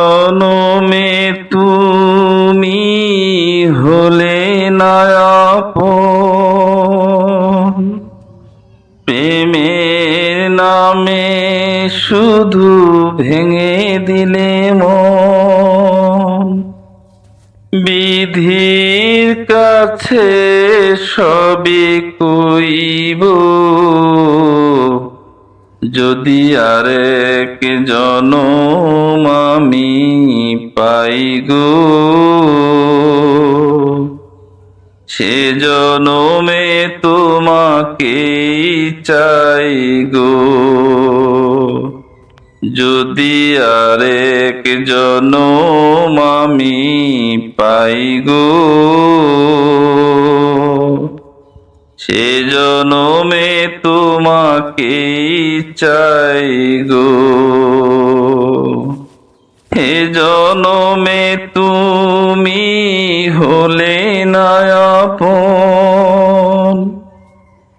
জনমে তুমি হলে নায়াপন প্রেমের নামে শুধু ভেঙে দিলে মন। বিধির কাছে সবই কইব। যদি আরেক জনম আমি পাই গো, সে জনমে তোমাকে চাই গো। যদি আরেক জনম আমি পাই গো সে জনমে তোমাকে চাই গো। হে জনমে তুমি হলে নায়াপন।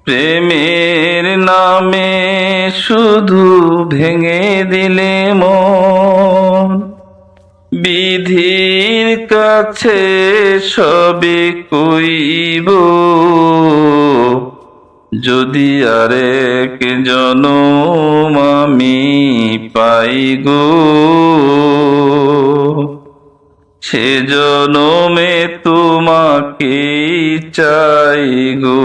প্রেমের নামে শুধু ভেঙে দিলে মন। বিধির কাছে সবে কইব। যদি আরেক জনম আমি পাই গো, সে জনমে তোমাকে চাই গো।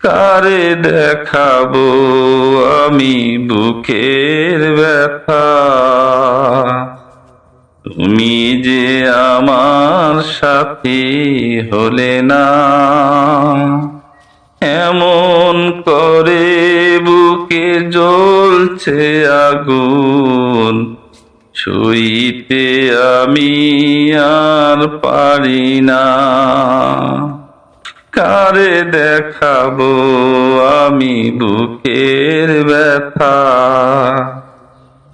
কারে দেখাবো আমি বুকের ব্যথা? তুমি যে আমার সাথী হলে না। এমন করে বুকে জ্বলছে আগুন ছুঁইতে আমি আর পারি না। কারে দেখাবো আমি বুকের ব্যথা?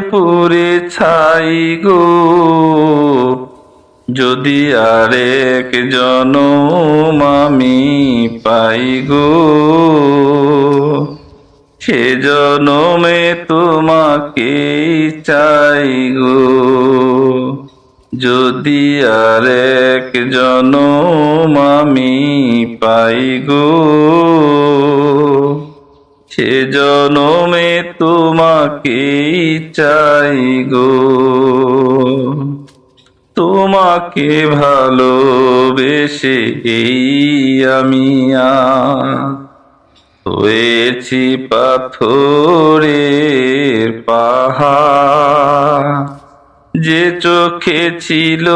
পুরে ছাই গো। যদি আরেক জনম আমি পাই গো। সে জনমে তোমাকে চাই গো। যদি আরেক জনম আমি পাই গো। সে জনমে তোমাকে চাই গো। তোমাকে ভালোবেসে এই আমি হয়েছি পাথরের পাহাড়। যে চোখে ছিল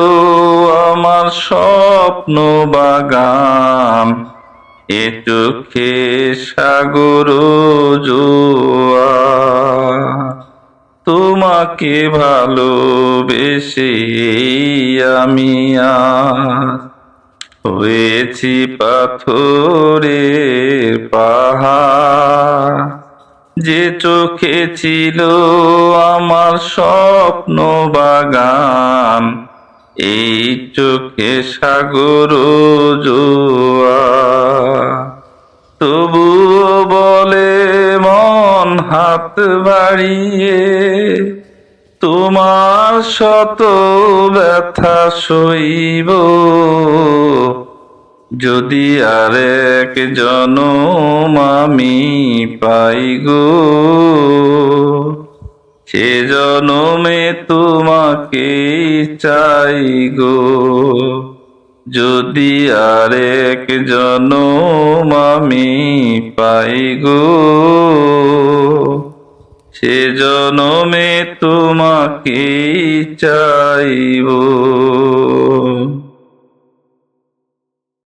আমার স্বপ্ন বাগান এ চোখে সাগর তোমাকে ভালোবেসে আমি হয়েছি পাথরে পাহাড়। যে চোখে ছিল আমার স্বপ্ন বাগান, এই চোখে সাগর জোয়ার বাড়িয়ে তোমার শত ব্যথা সইব। যদি আরেক জনম আমি পাই গো, সে জনমে তোমাকে চাই গো। যদি আরেক জনম আমি পাই গো সে জনমে তোমাকে চাইব।